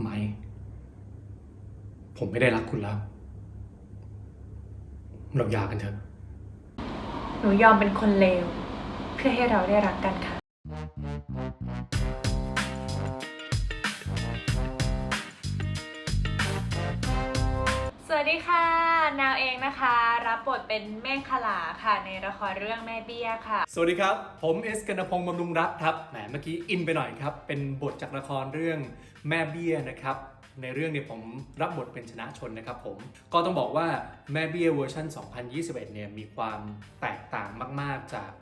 ไม่ ผมไม่ได้รักคุณแล้ว เราหย่ากันเถอะ หนูยอมเป็นคนเลว เพื่อให้เราได้รักกันค่ะ วัสดีค่ะ นาวเองนะคะ รับบทเป็นเมฆขลาค่ะ ในละครเรื่องแม่เบี้ยค่ะ สวัสดีครับ ผมเอสกนพงศ์บำรุงรักครับ แหม เมื่อกี้อินไปหน่อยครับ เป็นบทจากละครเรื่องแม่เบี้ยนะครับ ในเรื่องเนี่ยผมรับบทเป็นชนะชนนะครับผม ก็ต้องบอกว่าแม่เบี้ยเวอร์ชัน2021 เนี่ยมีความแตกต่างมาก ๆ จาก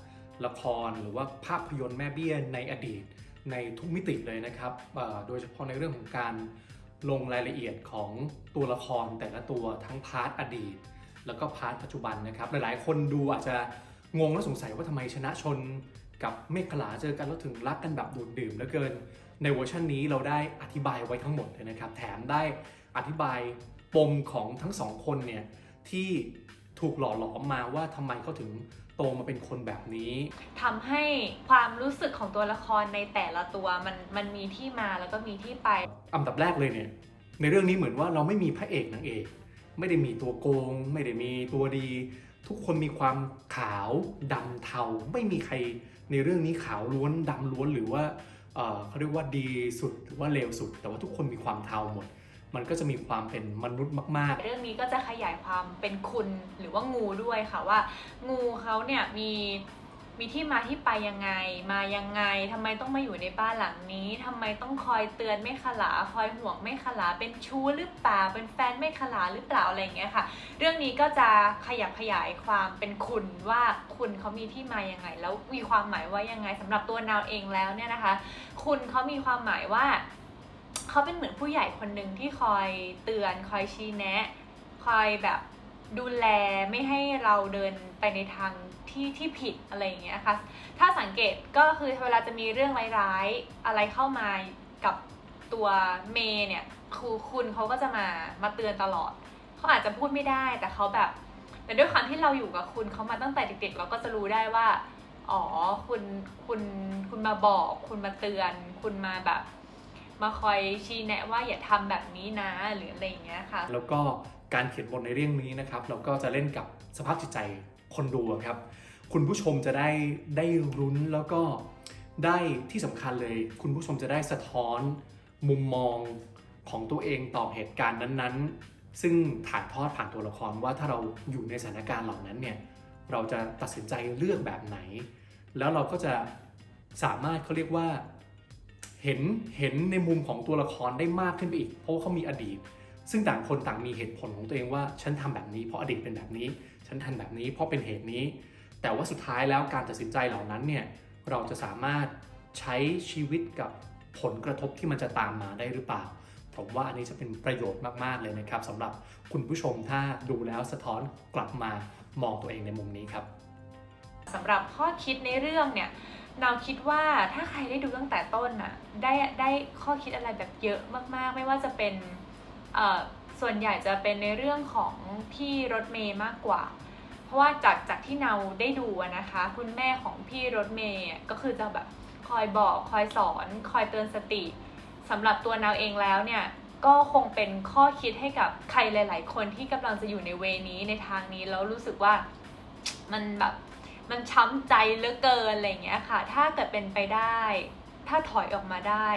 ละครหรือว่าภาพยนตร์แม่เบี้ยในอดีตในทุกมิติเลยนะครับ โดยเฉพาะในเรื่องของการ ลงรายละเอียดของตัวละครแต่ละตัวทั้งพาร์ทอดีต แล้วก็พาร์ทปัจจุบันนะครับ หลายๆ คนดูอาจจะงงและสงสัยว่าทำไมชนะชนกับเมฆขลาเจอกันแล้วถึงรักกันแบบดูดดื่มเหลือเกิน ในเวอร์ชันนี้เราได้อธิบายไว้ทั้งหมดเลยนะครับ แถมได้อธิบายปมของทั้งสองคนเนี่ยที่ ถูกหล่อหลอมมาว่าทำไมเขาถึงโตมาเป็นคนแบบนี้ ทำให้ความรู้สึกของตัวละครในแต่ละตัวมันมันมีที่มาแล้วก็มีที่ไป อันดับแรกเลยเนี่ย ในเรื่องนี้เหมือนว่าเราไม่มีพระเอกนางเอก ไม่ได้มีตัวโกง ไม่ได้มีตัวดี ทุกคนมีความขาวดำเทา ไม่มีใครในเรื่องนี้ขาวล้วนดำล้วนหรือว่าเอ่อเขาเรียกว่าดีสุดหรือว่าเลวสุด แต่ว่าทุกคนมีความเทาหมด มันก็จะมีความเป็นมนุษย์มากๆ เรื่องนี้ก็จะขยายความเป็นคุณหรือว่างูด้วยค่ะว่า งูเขาเนี่ยมีมีที่มาที่ไปยังไง มายังไงทำไมต้องมาอยู่ในบ้านหลังนี้ทำไมต้องคอยเตือนไม่ขลา คอยห่วงไม่ขลา เป็นชู้หรือเปล่า เป็นแฟนไม่ขลาหรือเปล่าอะไรอย่างเงี้ยค่ะ เรื่องนี้ก็จะขยับขยายความเป็นคุณว่าคุณเขามีที่มายังไง แล้วมีความหมายว่ายังไงสำหรับตัวนาวเองแล้วเนี่ยนะคะ คุณเขามีความหมายว่า เขาเป็นเหมือนผู้ใหญ่คนหนึ่งที่คอยเตือนคอยชี้แนะ คอยแบบดูแลไม่ให้เราเดินไปในทางที่ที่ผิดอะไรอย่างเงี้ยค่ะถ้าสังเกตก็คือเวลาจะมีเรื่องร้ายๆอะไรเข้ามากับตัวเมย์เนี่ยครูคุณเขาก็จะมามาเตือนตลอดเขาอาจจะพูดไม่ได้แต่เขาแบบ แต่ด้วยความที่เราอยู่กับคุณเขามาตั้งแต่เด็กๆ เราก็จะรู้ได้ว่า อ๋อคุณคุณคุณมาบอก คุณมาเตือน คุณมาแบบ มาคอยชี้แนะว่าอย่าทำแบบนี้นะหรืออะไรอย่างเงี้ยค่ะ แล้วก็การเขียนบทในเรื่องนี้นะครับ เราก็จะเล่นกับสภาพจิตใจคนดูครับ คุณผู้ชมจะได้ได้รุ้นแล้วก็ได้ที่สำคัญเลย คุณผู้ชมจะได้สะท้อนมุมมองของตัวเองต่อเหตุการณ์นั้นๆ ซึ่งถ่ายทอดผ่านตัวละครว่าถ้าเราอยู่ในสถานการณ์เหล่านั้นเนี่ยเราจะตัดสินใจเลือกแบบไหน แล้วเราก็จะสามารถเขาเรียกว่า เห็นเห็นในมุมของตัวละครได้มากขึ้นไปอีก เพราะว่าเขามีอดีต ซึ่งต่างคนต่างมีเหตุผลของตัวเองว่าฉันทำแบบนี้เพราะอดีตเป็นแบบนี้ ฉันทำแบบนี้เพราะเป็นเหตุนี้ แต่ว่าสุดท้ายแล้วการตัดสินใจเหล่านั้นเนี่ยเราจะสามารถใช้ชีวิตกับผลกระทบที่มันจะตามมาได้หรือเปล่าผมว่าอันนี้จะเป็นประโยชน์มาก ๆ เลยนะครับสำหรับคุณผู้ชมถ้าดูแล้วสะท้อนกลับมามองตัวเองในมุมนี้ครับสำหรับข้อคิดในเรื่องเนี่ย เราคิดว่าถ้าใครได้ดูตั้งแต่ต้นน่ะได้ได้ข้อคิดอะไรแบบเยอะมากๆ ไม่ว่าจะเป็นเอ่อส่วนใหญ่จะเป็นในเรื่องของพี่รถเมย์มากกว่า เพราะว่าจากจากที่เราได้ดูอะนะคะ คุณแม่ของพี่รถเมย์ก็คือจะแบบคอยบอกคอยสอนคอยเตือนสติสำหรับตัวนาวเองแล้วเนี่ยก็คงเป็นข้อคิดให้กับใครหลาย ๆ คนที่กำลังจะอยู่ในเวนี้ในทางนี้แล้วรู้สึกว่ามันแบบ มันช้ำใจเหลือเกินอะไรอย่างเงี้ยค่ะ ถ้าเกิดเป็นไปได้ ถ้าถอยออกมาได้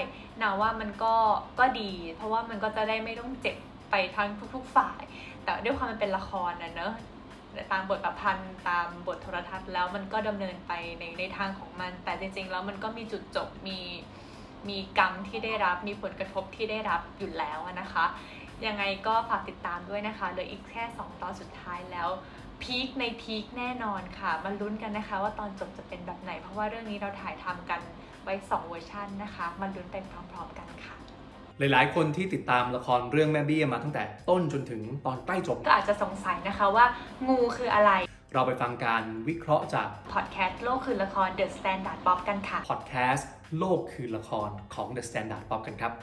นาว่ามันก็ก็ดี เพราะว่ามันก็จะได้ไม่ต้องเจ็บไปทั้งทุก ๆ ฝ่าย แต่ด้วยความมันเป็นละครนะเนอะตามบทประพันธ์ตามบทโทรทัศน์แล้วมันก็ดำเนินไปในในทางของมัน แต่จริง ๆ แล้วมันก็มีจุดจบมีมีกรรมที่ได้รับมีผลกระทบที่ได้รับอยู่แล้วนะคะ ยังไงก็ฝากติดตามด้วยนะคะเหลืออีกแค่ 2 ตอนสุดท้ายแล้ว พีคในพีคแน่นอนค่ะมาลุ้นกันนะคะว่าตอนจบจะเป็นแบบไหน เพราะว่าเรื่องนี้เราถ่ายทำกันไว้ 2 เวอร์ชันนะคะมาลุ้นไปพร้อมๆกันค่ะ หลายๆ คนที่ติดตามละครเรื่องแม่เบี้ยมาตั้งแต่ต้นจนถึงตอนใกล้จบ ก็อาจจะสงสัยนะคะว่างูคืออะไร เราไปฟังการวิเคราะห์จากพอดแคสต์โลกคือละคร The Standard Pop กันค่ะ พอดแคสต์โลกคือละครของ The Standard Pop กันครับ